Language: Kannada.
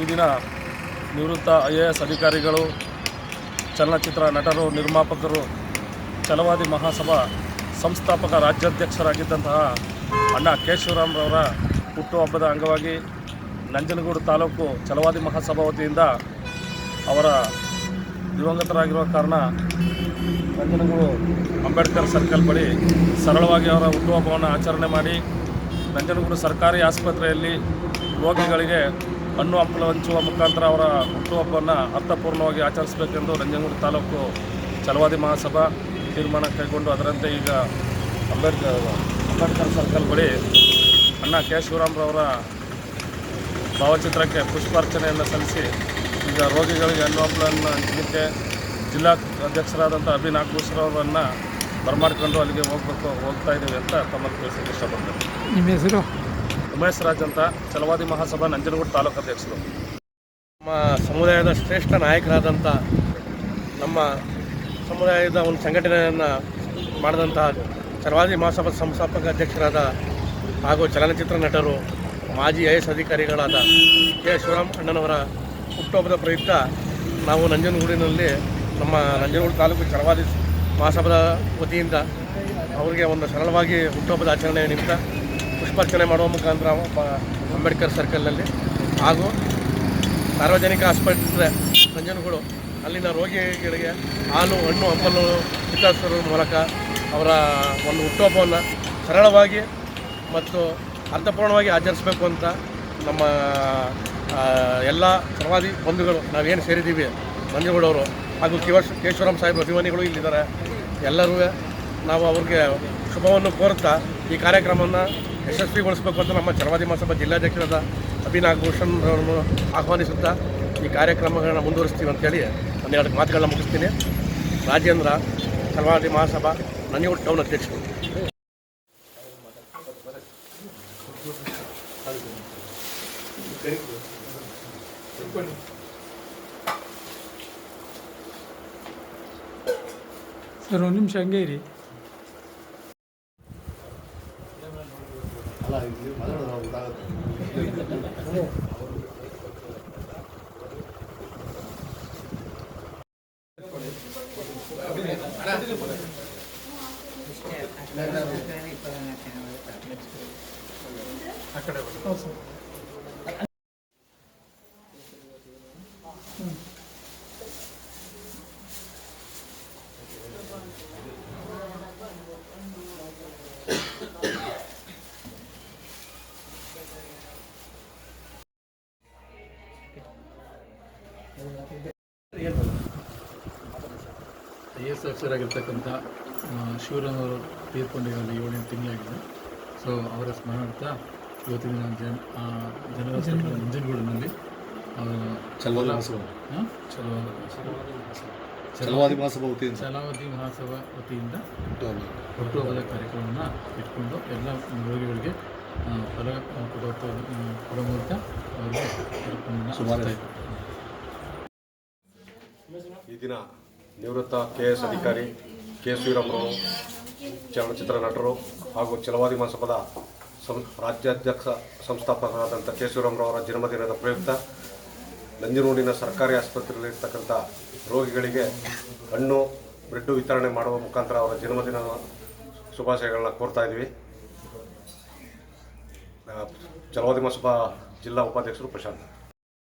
ಈ ನಿವೃತ್ತ ಐ ಎ ಎಸ್ ಅಧಿಕಾರಿಗಳು, ಚಲನಚಿತ್ರ ನಟರು, ನಿರ್ಮಾಪಕರು ಚಲವಾದಿ ಮಹಾಸಭಾ ಸಂಸ್ಥಾಪಕ ರಾಜ್ಯಾಧ್ಯಕ್ಷರಾಗಿದ್ದಂತಹ ಅಣ್ಣ ಕೇಶವರಾಮ್ರವರ ಹುಟ್ಟುಹಬ್ಬದ ಅಂಗವಾಗಿ ನಂಜನಗೂಡು ತಾಲೂಕು ಚಲವಾದಿ ಮಹಾಸಭಾ ವತಿಯಿಂದ ಅವರ ದಿವಂಗತರಾಗಿರುವ ಕಾರಣ ನಂಜನಗೂಡು ಅಂಬೇಡ್ಕರ್ ಸರ್ಕಲ್ ಬಳಿ ಸರಳವಾಗಿ ಅವರ ಹುಟ್ಟುಹಬ್ಬವನ್ನು ಆಚರಣೆ ಮಾಡಿ ನಂಜನಗೂಡು ಸರ್ಕಾರಿ ಆಸ್ಪತ್ರೆಯಲ್ಲಿ ರೋಗಿಗಳಿಗೆ ಹಣ್ಣು ಹಂಪಲು ಹಂಚುವ ಮುಖಾಂತರ ಅವರ ಹುಟ್ಟುಹಬ್ಬವನ್ನು ಅರ್ಥಪೂರ್ಣವಾಗಿ ಆಚರಿಸಬೇಕೆಂದು ನಂಜನಗೂಡು ತಾಲೂಕು ಚಲವಾದಿ ಮಹಾಸಭಾ ತೀರ್ಮಾನ ಕೈಗೊಂಡು ಅದರಂತೆ ಈಗ ಅಂಬೇಡ್ಕರ್ ಅಂಬೇಡ್ಕರ್ ಸರ್ಕಲ್ ಬಳಿ ಅಣ್ಣ ಕೆ. ಶಿವರಾಮ್ರವರ ಭಾವಚಿತ್ರಕ್ಕೆ ಪುಷ್ಪಾರ್ಚನೆಯನ್ನು ಸಲ್ಲಿಸಿ ಈಗ ರೋಗಿಗಳಿಗೆ ಹಣ್ಣು ಹಂಪಲನ್ನು ಹಂಚಲಿಕ್ಕೆ ಜಿಲ್ಲಾ ಅಧ್ಯಕ್ಷರಾದಂಥ ಅಭಿ ನಾಗಭೂಷರವರನ್ನು ಬರಮಾಡ್ಕೊಂಡು ಅಲ್ಲಿಗೆ ಹೋಗ್ಬೇಕು, ಹೋಗ್ತಾ ಇದ್ದೀವಿ ಅಂತ ತಮ್ಮಲ್ಲಿ ತಿಳಿಸೋಕೆ ಇಷ್ಟಪಡ್ತೀನಿ. ನಿಮ್ಮ ಹೆಸರು? ಉಮೇಶ್ ರಾಜ್ ಅಂತ ಚಲವಾದಿ ಮಹಾಸಭಾ ನಂಜನಗೂಡು ತಾಲೂಕು ಅಧ್ಯಕ್ಷರು. ನಮ್ಮ ಸಮುದಾಯದ ಶ್ರೇಷ್ಠ ನಾಯಕರಾದಂಥ ನಮ್ಮ ಸಮುದಾಯದ ಒಂದು ಸಂಘಟನೆಯನ್ನು ಮಾಡಿದಂತಹ ಚಲವಾದಿ ಮಹಾಸಭಾ ಸಂಸ್ಥಾಪಕ ಅಧ್ಯಕ್ಷರಾದ ಹಾಗೂ ಚಲನಚಿತ್ರ ನಟರು, ಮಾಜಿ ಐ ಅಧಿಕಾರಿಗಳಾದ ಕೆ ಶಿವರಾಮ್ ಅಣ್ಣನವರ ಹುಟ್ಟುಹಬ್ಬದ ಪ್ರಯುಕ್ತ ನಾವು ನಂಜನಗೂಡಿನಲ್ಲಿ ನಮ್ಮ ನಂಜನಗೂಡು ತಾಲೂಕು ಚಲವಾದಿ ಮಹಾಸಭಾದ ವತಿಯಿಂದ ಅವರಿಗೆ ಒಂದು ಸರಳವಾಗಿ ಹುಟ್ಟುಹಬ್ಬದ ಆಚರಣೆ ನಿಮಿತ್ತ ಪುಷ್ಪಾರ್ಚನೆ ಮಾಡುವ ಮುಖಾಂತರ ಅಂಬೇಡ್ಕರ್ ಸರ್ಕಲ್ನಲ್ಲಿ ಹಾಗೂ ಸಾರ್ವಜನಿಕ ಆಸ್ಪತ್ರೆ ಸಂಜನಗಳು ಅಲ್ಲಿನ ರೋಗಿಗಳಿಗೆ ಹಾಲು, ಹಣ್ಣು, ಹಂಪಲು ವಿತರಿಸುವ ಮೂಲಕ ಅವರ ಒಂದು ಹುಟ್ಟುಹಬ್ಬವನ್ನು ಸರಳವಾಗಿ ಮತ್ತು ಅರ್ಥಪೂರ್ಣವಾಗಿ ಆಚರಿಸಬೇಕು ಅಂತ ನಮ್ಮ ಎಲ್ಲ ಸರ್ವಾದಿ ಬಂಧುಗಳು ನಾವೇನು ಸೇರಿದ್ದೀವಿ ಮಂಜುಗಳವರು ಹಾಗೂ ಕಿವಶ್ ಕೇಶವರಾಮ್ ಸಾಹೇಬ್ ಅಭಿಮಾನಿಗಳು ಇಲ್ಲಿದ್ದಾರೆ, ಎಲ್ಲರೂ ನಾವು ಅವ್ರಿಗೆ ಶುಭವನ್ನು ಕೋರುತ್ತಾ ಈ ಕಾರ್ಯಕ್ರಮವನ್ನು ಯಶಸ್ವಿಗೊಳಿಸಬೇಕು ಅಂತ ನಮ್ಮ ಚರವಾದಿ ಮಹಾಸಭಾ ಜಿಲ್ಲಾಧ್ಯಕ್ಷರಾದ ಅಭಿನಾಗ್ ಭೂಷಣ್ ಅವರನ್ನು ಆಹ್ವಾನಿಸುತ್ತಾ ಈ ಕಾರ್ಯಕ್ರಮಗಳನ್ನು ಮುಂದುವರಿಸ್ತೀವಿ ಅಂತೇಳಿ ಎರಡು ಮಾತುಗಳನ್ನ ಮುಗಿಸ್ತೀನಿ. ರಾಜೇಂದ್ರ ಚರವಾದಿ ಮಹಾಸಭಾ ನಂಜನಗೂಡು ಟೌನ್ ಅಧ್ಯಕ್ಷರು. ಸರ್, ಒಂದು ನಿಮಿಷ ಹಂಗೆ ಇರಿ. ಹೌದು ಸರ್ ಐ ಎಸ್ ಅಕ್ಷರಾಗಿರ್ತಕ್ಕಂಥ ಶಿವರಾಮ್ ಅವರು ತೀರ್ಕೊಂಡಿರೋದು ಏಳನೇ ತಿಂಗಳಾಗಿದೆ. ಸೊ ಅವರ ಸ್ಮರಣಾರ್ಥ ಇವತ್ತಿನ ದಿನ ಜನ ಜನರ ನಂಜನಗೂಡಿನಲ್ಲಿ ಚಲವಾದಿ ಮಹಾಸಭ. ಛಲವಾದಿ ವತಿಯಿಂದ. ಛಲವಾದಿ ಮಹಾಸಭಾ ವತಿಯಿಂದ ಹುಟ್ಟುಹಬ್ಬ. ಹುಟ್ಟುಹಬ್ಬದ ಕಾರ್ಯಕ್ರಮವನ್ನು ಇಟ್ಕೊಂಡು ಎಲ್ಲ ರೋಗಿಗಳಿಗೆ ಫಲ ಕೊಡುವ ಕೊಡೋ ಮೂಲಕ ಅವರಿಗೆ ಈ ದಿನ ನಿವೃತ್ತ ಕೆ ಎಸ್ ಅಧಿಕಾರಿ ಕೆ ಎಸ್ ಶ್ರೀರಾಮ್ರವರು ಚಲನಚಿತ್ರ ನಟರು ಹಾಗೂ ಚಲವಾದಿ ಮಹಾಸಭಾದ ಸಂ, ರಾಜ್ಯಾಧ್ಯಕ್ಷ ಸಂಸ್ಥಾಪಕರಾದಂಥ ಕೆ ಶ್ರೀರಾಮ್ರವರ ಜನ್ಮದಿನದ ಪ್ರಯುಕ್ತ ನಂಜನಗೂಡಿನ ಸರ್ಕಾರಿ ಆಸ್ಪತ್ರೆಯಲ್ಲಿರ್ತಕ್ಕಂಥ ರೋಗಿಗಳಿಗೆ ಹಣ್ಣು, ಬ್ರೆಡ್ಡು ವಿತರಣೆ ಮಾಡುವ ಮುಖಾಂತರ ಅವರ ಜನ್ಮದಿನ ಶುಭಾಶಯಗಳನ್ನ ಕೋರ್ತಾ ಇದ್ವಿ. ಚಲವಾದಿ ಮಹಾಸಭಾ ಜಿಲ್ಲಾ ಉಪಾಧ್ಯಕ್ಷರು ಪ್ರಶಾಂತ್.